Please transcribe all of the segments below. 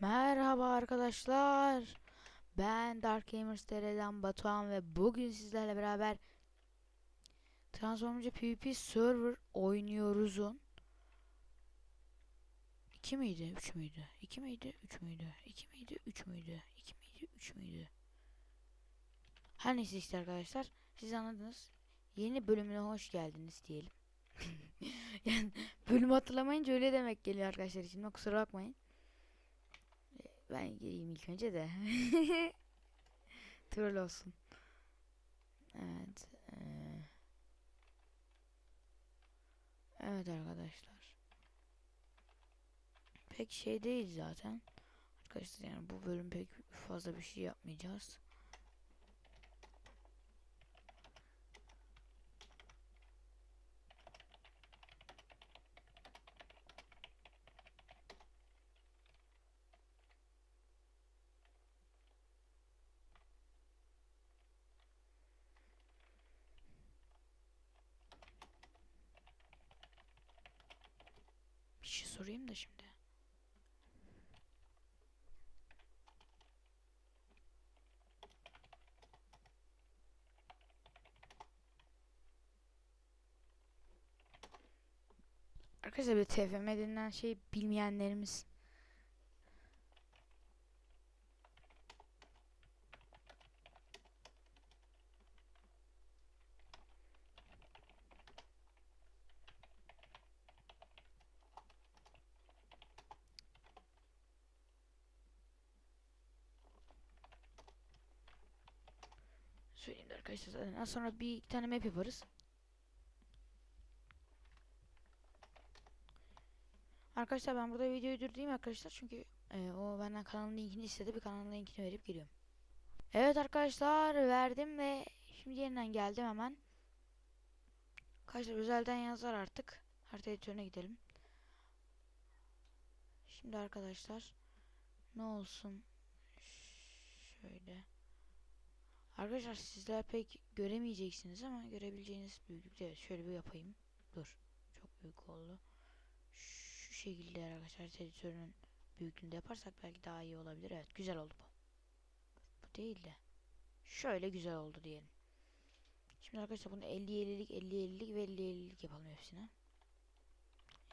Merhaba arkadaşlar. Ben Dark Gamers TR'den Batuhan ve bugün sizlerle beraber Transformers PvP Server oynuyoruzun. 2 miydi? 3 müydü? 2 miydi? 3 müydü? 2 miydi? 3 müydü? 2 miydi? 3 müydü? Her neyse işte arkadaşlar. Siz anladınız. Yeni bölümüne hoş geldiniz diyelim. yani bölümü hatırlamayınca öyle demek geliyor arkadaşlar için. Kusura bakmayın. Ben gireyim ilk önce de. Troll olsun. Evet. eee. Evet arkadaşlar. Pek şey değil zaten. Arkadaşlar yani bu bölüm pek fazla bir şey yapmayacağız. Sorayım da şimdi. Arkadaşlar bir TFM denilen şey bilmeyenlerimiz söyleyeyim de arkadaşlar zaten az sonra bir iki tane map yaparız. Arkadaşlar ben burada videoyu durdurayım arkadaşlar çünkü e, o benden kanalın linkini istedi bir kanalın linkini verip geliyorum. Evet arkadaşlar verdim ve şimdi yeniden geldim hemen. Arkadaşlar özelden yazar artık. Harita editörüne gidelim. Şimdi arkadaşlar ne olsun şöyle. Arkadaşlar sizler pek göremeyeceksiniz ama görebileceğiniz büyüklükte evet şöyle bir yapayım. Dur. Çok büyük oldu. Şu şekilde arkadaşlar editörünün büyüklüğünde yaparsak belki daha iyi olabilir. Evet güzel oldu bu. Bu değil de. Şöyle güzel oldu diyelim. Şimdi arkadaşlar bunu 50 50'lik 50 50'lik ve 50 50'lik yapalım hepsine.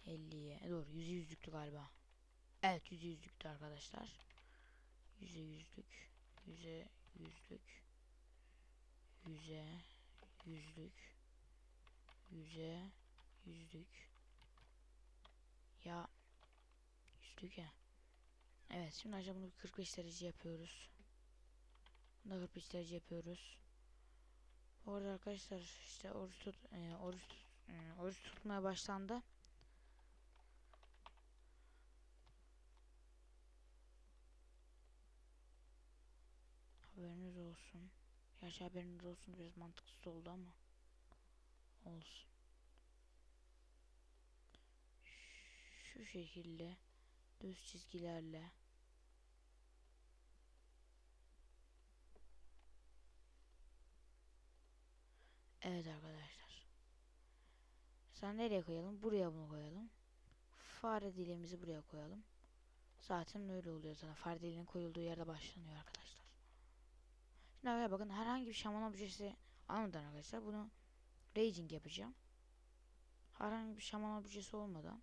50'ye. E, doğru 100 yüzlüktü galiba. Evet 100 yüzlüktü arkadaşlar. 100'e yüzlük. 100'e yüzlük. Yüze, yüzlük, yüze, yüzlük. Ya, yüzlük ya. Evet, şimdi acaba bunu 45 derece yapıyoruz. Bunu da 45 derece yapıyoruz. Bu arada arkadaşlar işte oruç tut, e, oruç tut, e, oruç tutmaya başlandı. Haberiniz olsun. Gerçi haberiniz olsun biraz mantıksız oldu ama olsun. Şu şekilde düz çizgilerle Evet arkadaşlar. Sen nereye koyalım? Buraya bunu koyalım. Fare dilimizi buraya koyalım. Zaten öyle oluyor zaten. Fare dilinin koyulduğu yerde başlanıyor arkadaşlar. Arkadaşlar bakın herhangi bir şaman objesi almadan arkadaşlar bunu raging yapacağım. Herhangi bir şaman objesi olmadan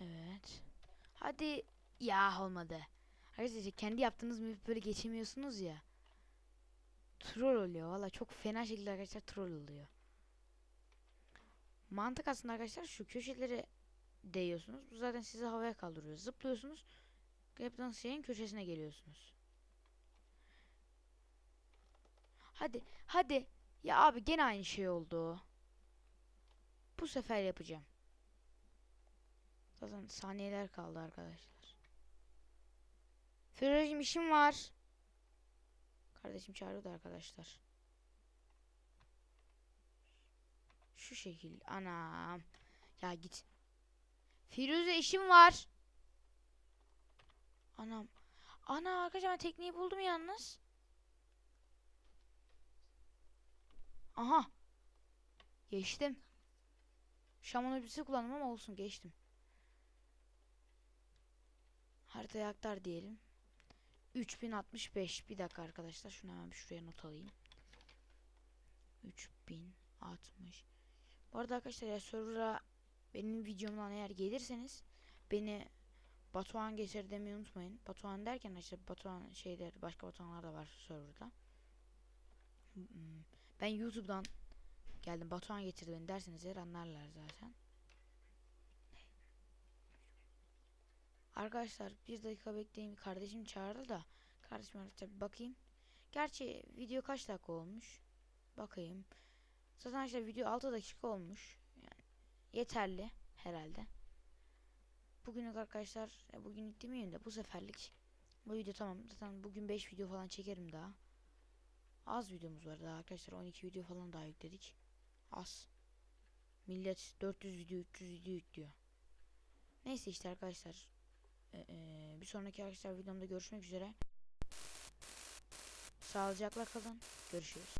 Evet. Hadi ya olmadı. Arkadaşlar kendi yaptığınız map'i böyle geçemiyorsunuz ya. Troll oluyor valla çok fena şekilde arkadaşlar troll oluyor. Mantık aslında arkadaşlar şu köşeleri değiyorsunuz. Bu zaten sizi havaya kaldırıyor. Zıplıyorsunuz. Yaptığınız şeyin köşesine geliyorsunuz. Hadi hadi. Ya abi gene aynı şey oldu. Bu sefer yapacağım. Zaten saniyeler kaldı arkadaşlar. Firacım işim var. Kardeşim çağırıyordu arkadaşlar. Şu şekil. Anam. Ya git. Firuze işim var. Anam. Ana arkadaşlar ben tekniği buldum yalnız. Aha. Geçtim. Şaman öbürsü kullandım ama olsun geçtim. Haritayı aktar diyelim. 3065. Bir dakika arkadaşlar. Şunu hemen şuraya not alayım. 3060. Bu arada arkadaşlar ya server'a benim videomdan eğer gelirseniz beni Batuhan geçer demeyi unutmayın. Batuhan derken işte Batuhan şeyler başka Batuhanlar da var serverda. Hmm, Ben YouTube'dan geldim Batuhan getirdi beni derseniz eğer anlarlar zaten. Arkadaşlar bir dakika bekleyin kardeşim çağırdı da kardeşim arkadaşlar bakayım. Gerçi video kaç dakika olmuş? Bakayım. Zaten arkadaşlar video 6 dakika olmuş. Yani yeterli herhalde. Bugünlük arkadaşlar e, bugünlük demeyeyim de bu seferlik bu video tamam. Zaten bugün 5 video falan çekerim daha. Az videomuz var daha arkadaşlar 12 video falan daha yükledik. Az. Millet 400 video 300 video yüklüyor. Neyse işte arkadaşlar. Ee, e, bir sonraki arkadaşlar videomda görüşmek üzere. Sağlıcakla kalın. Görüşürüz.